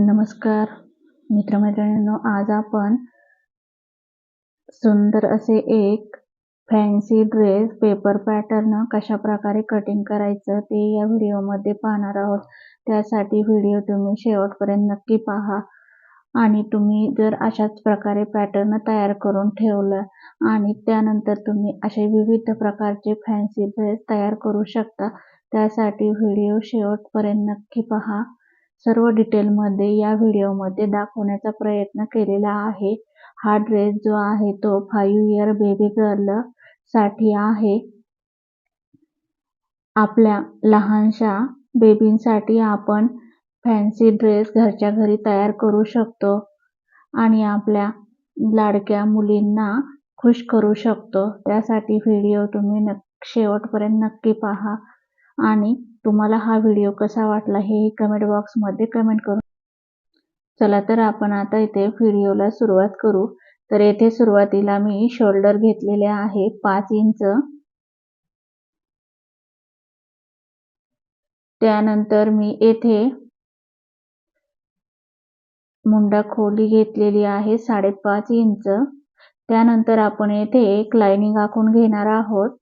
नमस्कार मित्रमैत्रिणींनो आज आपण सुंदर असे एक फॅन्सी ड्रेस पेपर पॅटर्न कशा प्रकारे कटिंग करायचं ते या व्हिडिओमध्ये पाहणार आहोत. त्यासाठी व्हिडिओ तुम्ही शेवटपर्यंत नक्की पहा. आणि तुम्ही जर अशाच प्रकारे पॅटर्न तयार करून ठेवलं आणि त्यानंतर तुम्ही असे विविध प्रकारचे फॅन्सी ड्रेस तयार करू शकता त्यासाठी व्हिडिओ शेवटपर्यंत नक्की पहा. सर्व डिटेलमध्ये या व्हिडिओमध्ये दाखवण्याचा प्रयत्न केलेला आहे. हा ड्रेस जो आहे तो फाईव्ह इयर बेबी गर्लसाठी आहे. आपल्या लहानशा बेबींसाठी आपण फॅन्सी ड्रेस घरच्या घरी तयार करू शकतो आणि आपल्या लाडक्या मुलींना खुश करू शकतो. त्यासाठी व्हिडिओ तुम्ही नक् शेवटपर्यंत नक्की पहा. आणि तुम्हाला हा व्हिडिओ कसा वाटला हे कमेंट बॉक्समध्ये कमेंट करू चला तर आपण आता इथे व्हिडिओला सुरुवात करू. तर येथे सुरुवातीला मी शोल्डर घेतलेले आहे पाच इंच. त्यानंतर मी येथे मुंडा खोली घेतलेली आहे साडेपाच इंच. त्यानंतर आपण येथे एक लाइनिंग आखून घेणार आहोत.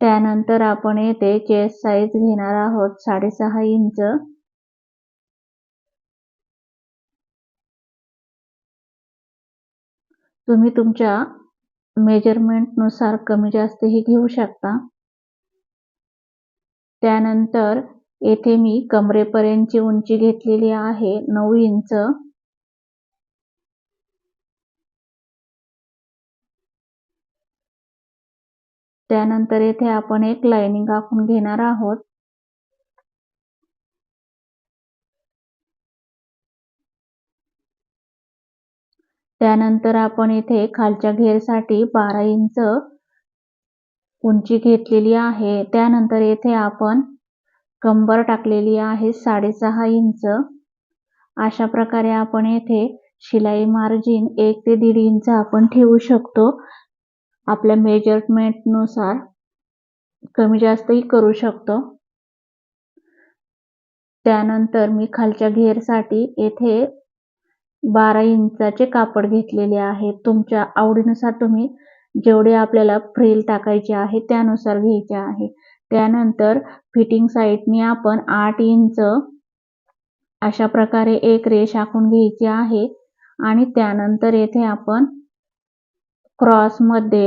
त्यानंतर आपण येथे चेस्ट साईज घेणार आहोत साडेसहा इंच. तुम्ही तुमच्या मेजरमेंटनुसार कमी जास्तही घेऊ शकता. त्यानंतर येथे मी कमरेपर्यंतची उंची घेतलेली आहे नऊ इंच. त्यानंतर येथे आपण एक लाइनिंग आखून घेणार आहोत. त्यानंतर आपण येथे खालच्या घेरसाठी बारा इंच उंची घेतलेली आहे. त्यानंतर येथे आपण कंबर टाकलेली आहे साडेसहा इंच. अशा प्रकारे आपण येथे शिलाई मार्जिन एक ते दीड इंच आपण ठेवू शकतो. आपल्या मेजरमेंटनुसार कमी जास्तही करू शकतो. त्यानंतर मी खालच्या घेरसाठी येथे बारा इंचाचे कापड घेतलेले आहे. तुमच्या आवडीनुसार तुम्ही जेवढे आपल्याला फ्रिल टाकायचे आहे त्यानुसार घ्यायचे आहे. त्यानंतर फिटिंग साईडने आपण आठ इंच अशा प्रकारे एक रेष आखून घ्यायची आहे आणि त्यानंतर येथे आपण क्रॉसमध्ये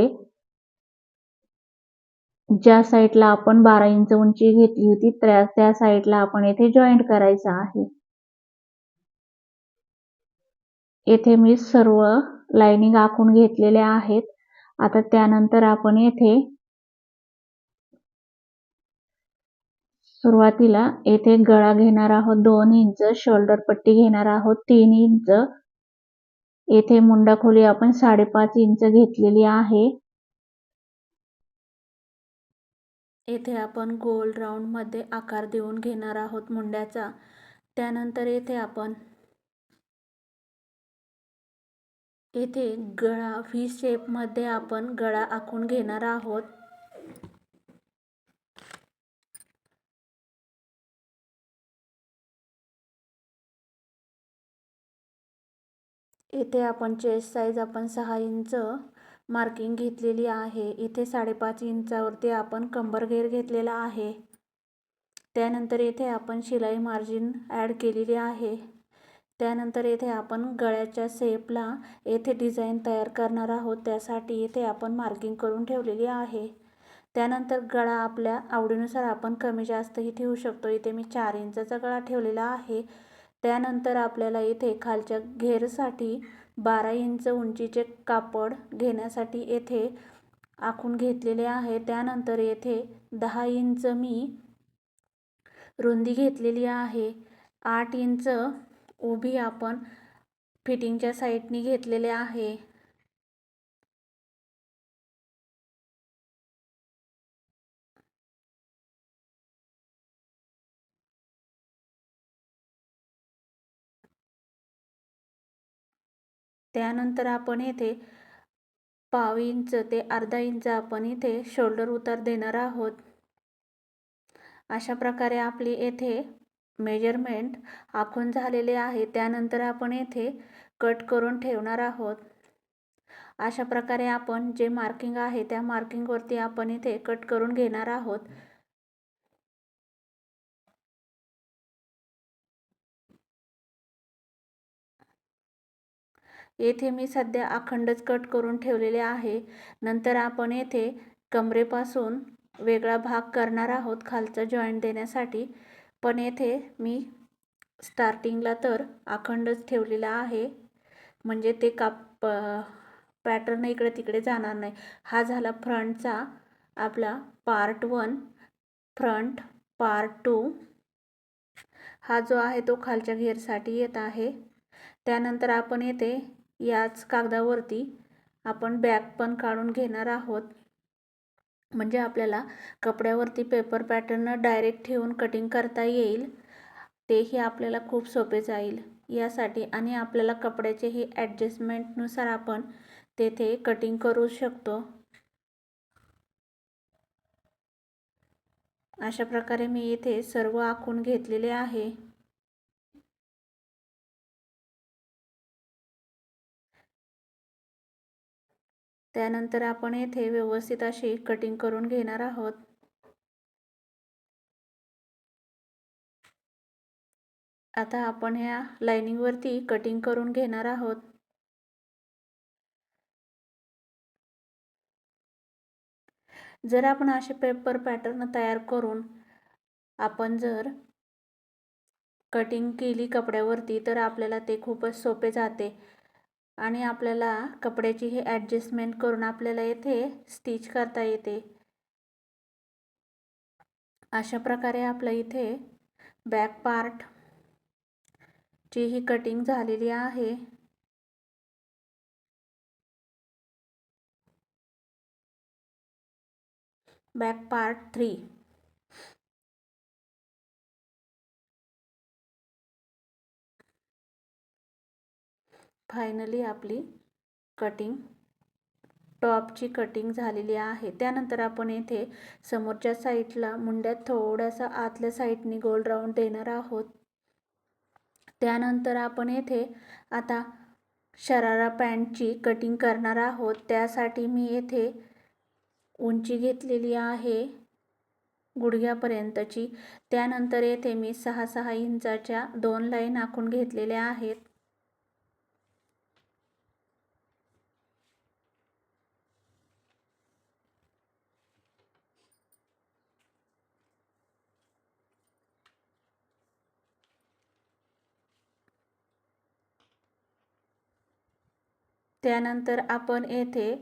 ज्या साईडला आपण बारा इंच उंची घेतली होती त्या त्या साईडला आपण येथे जॉईंट करायचं आहे. येथे मी सर्व लाइनिंग आखून घेतलेल्या आहेत. आता त्यानंतर आपण येथे सुरुवातीला येथे गळा घेणार आहोत दोन इंच शोल्डर पट्टी घेणार आहोत तीन इंच. येथे मुंडा खोली आपण साडेपाच इंच घेतलेली आहे. येथे आपण गोल राऊंडमध्ये आकार देऊन घेणार आहोत मुंड्याचा. त्यानंतर येथे आपण येथे गळा व्ही शेपमध्ये आपण गळा आखून घेणार आहोत. येथे आपण चेस्ट साईज आपण सहा इंच मार्किंग घेतलेली आहे. इथे साडेपाच इंचावरती आपण कंबर घेर घेतलेला आहे. त्यानंतर येथे आपण शिलाई मार्जिन ॲड केलेली आहे. त्यानंतर येथे आपण गळ्याच्या सेपला येथे डिझाईन तयार करणार आहोत. त्यासाठी येथे आपण मार्किंग करून ठेवलेली आहे. त्यानंतर गळा आपल्या आवडीनुसार आपण कमी जास्तही ठेवू शकतो. इथे मी चार इंचाचा गळा ठेवलेला आहे. त्यानंतर आपल्याला इथे खालच्या घेरसाठी बारा इंच उंचीचे कापड घेण्यासाठी येथे आखून घेतलेले आहे. त्यानंतर येथे दहा इंच मी रुंदी घेतलेली आहे. आठ इंच उभी आपण फिटिंगच्या साईडनी घेतलेले आहे. त्यानंतर आपण येथे पाव इंच ते अर्धा इंच आपण इथे शोल्डर उतार देणार आहोत. अशा प्रकारे आपली येथे मेजरमेंट आखून झालेले आहे. त्यानंतर आपण येथे कट करून ठेवणार आहोत. अशा प्रकारे आपण जे मार्किंग आहे त्या मार्किंगवरती आपण इथे कट करून घेणार आहोत. येथे मी सध्या अखंडच कट करून ठेवलेले आहे. नंतर आपण येथे कमरेपासून वेगळा भाग करणार आहोत खालचा जॉईंट देण्यासाठी. पण येथे मी स्टार्टिंगला तर अखंडच ठेवलेला आहे. म्हणजे ते काप पॅटर्न इकडे तिकडे जाणार नाही. हा झाला फ्रंटचा आपला part one front part two हा जो आहे तो खालच्या घेरसाठी येत आहे. त्यानंतर आपण येथे याच कागदावरती आपण बॅग पण काढून घेणार आहोत. म्हणजे आपल्याला कपड्यावरती पेपर पॅटर्न डायरेक्ट ठेवून कटिंग करता येईल. तेही आपल्याला खूप सोपे जाईल. यासाठी आणि आपल्याला कपड्याचेही ॲडजस्टमेंटनुसार आपण तेथे कटिंग करू शकतो. अशा प्रकारे मी इथे सर्व आखून घेतलेले आहे. त्यानंतर आपण येथे व्यवस्थित अशी कटिंग करून घेणार आहोत. आता आपण ह्या लाईनिंगवरती कटिंग करून घेणार आहोत. जर आपण असे पेपर पॅटर्न तयार करून आपण जर कटिंग केली कपड्यावरती तर आपल्याला ते खूपच सोपे जाते. आणि आपल्याला कपड्याची हे ॲडजस्टमेंट करून आपल्याला येथे स्टिच करता येते. अशा प्रकारे आपलं इथे बॅक पार्ट ची ही कटिंग झालेली आहे. बॅक पार्ट थ्री फायनली आपली कटिंग टॉपची कटिंग झालेली आहे. त्यानंतर आपण येथे समोरच्या साईडला मुंड्यात थोडासा आतल्या साईडनी गोल राऊंड देणार आहोत. त्यानंतर आपण येथे आता शरारा पॅन्टची कटिंग करणार आहोत. त्यासाठी मी येथे उंची घेतलेली आहे गुडघ्यापर्यंतची. त्यानंतर येथे मी सहा सहा इंचाच्या दोन लाईन आखून घेतलेल्या आहेत. त्यानंतर आपण येथे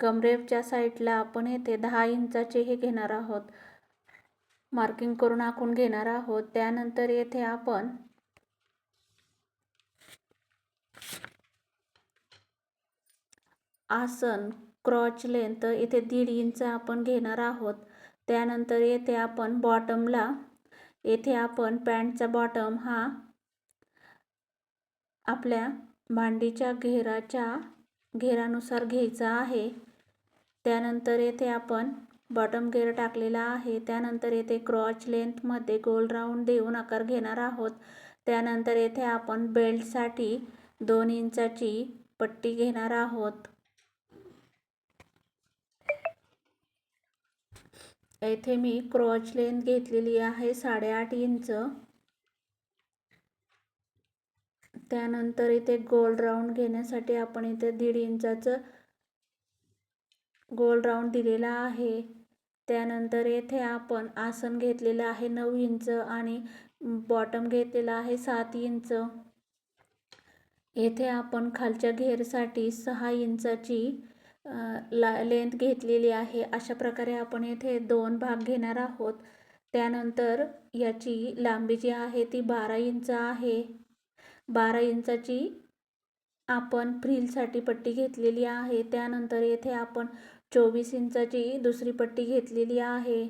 कमरेच्या साईडला आपण येथे दहा इंचाचे हे घेणार आहोत. मार्किंग करून आखून घेणार आहोत. त्यानंतर येथे आपण आसन क्रॉच लेंथ येथे दीड इंच आपण घेणार आहोत. त्यानंतर येथे आपण बॉटमला येथे आपण पॅन्टचा बॉटम हा आपल्या मांडीच्या घेराच्या घेरानुसार घ्यायचा आहे. त्यानंतर येथे आपण बॉटम घेर टाकलेला आहे. त्यानंतर येथे क्रॉच लेंथमध्ये गोल राऊंड देऊन आकार घेणार आहोत. त्यानंतर येथे आपण बेल्टसाठी दोन इंचाची पट्टी घेणार आहोत. येथे मी क्रॉच लेंथ घेतलेली आहे साडेआठ इंच. त्यानंतर इथे गोल राऊंड घेण्यासाठी आपण इथे दीड इंचाचं गोल राऊंड दिलेला आहे. त्यानंतर येथे आपण आसन घेतलेलं आहे नऊ इंच आणि बॉटम घेतलेला आहे सात इंच. येथे आपण खालच्या घेरसाठी सहा इंचाची ला लेंथ घेतलेली आहे. अशा प्रकारे आपण येथे दोन भाग घेणार आहोत. त्यानंतर याची लांबी जी आहे ती बारा इंच आहे. बारा इंचाची आपण फ्रीलसाठी पट्टी घेतलेली आहे. त्यानंतर येथे आपण चोवीस इंचाची दुसरी पट्टी घेतलेली आहे.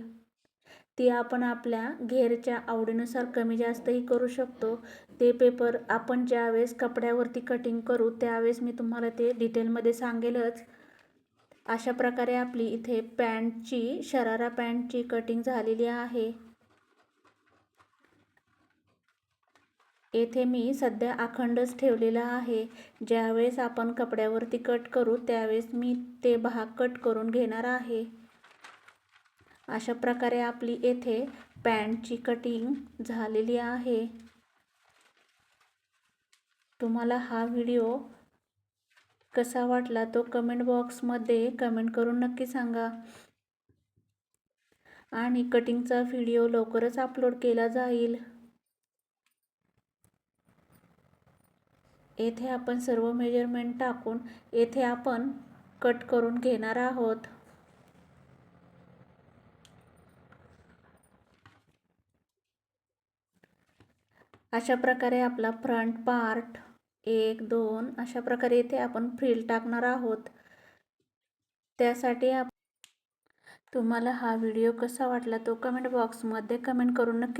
ती आपण आपल्या घेरच्या आवडीनुसार कमी जास्तही करू शकतो. ते पेपर आपण ज्यावेळेस कपड्यावरती कटिंग करू त्यावेळेस मी तुम्हाला ते डिटेलमध्ये सांगेलच. अशा प्रकारे आपली इथे पॅन्टची शरारा पॅन्टची कटिंग झालेली आहे. येथे मी सध्या अखंडच ठेवलेला आहे. ज्यावेळेस आपण कपड्यावरती कट करू त्यावेळेस मी ते भाग कट करून घेणार आहे. अशा प्रकारे आपली येथे पॅन्टची कटिंग झालेली आहे. तुम्हाला हा व्हिडिओ कसा वाटला तो कमेंट बॉक्समध्ये कमेंट करून नक्की सांगा. आणि कटिंगचा व्हिडिओ लवकरच अपलोड केला जाईल. येथे आपण सर्व मेजरमेंट टाकून येथे आपण कट करून घेणार आहोत. अशा प्रकारे आपला फ्रंट पार्ट एक दोन अशा प्रकारे इथे आपण फ्रिल टाकणार आहोत. त्यासाठी आप तुम्हाला हा व्हिडिओ कसा वाटला तो कमेंट बॉक्समध्ये कमेंट करून नक्की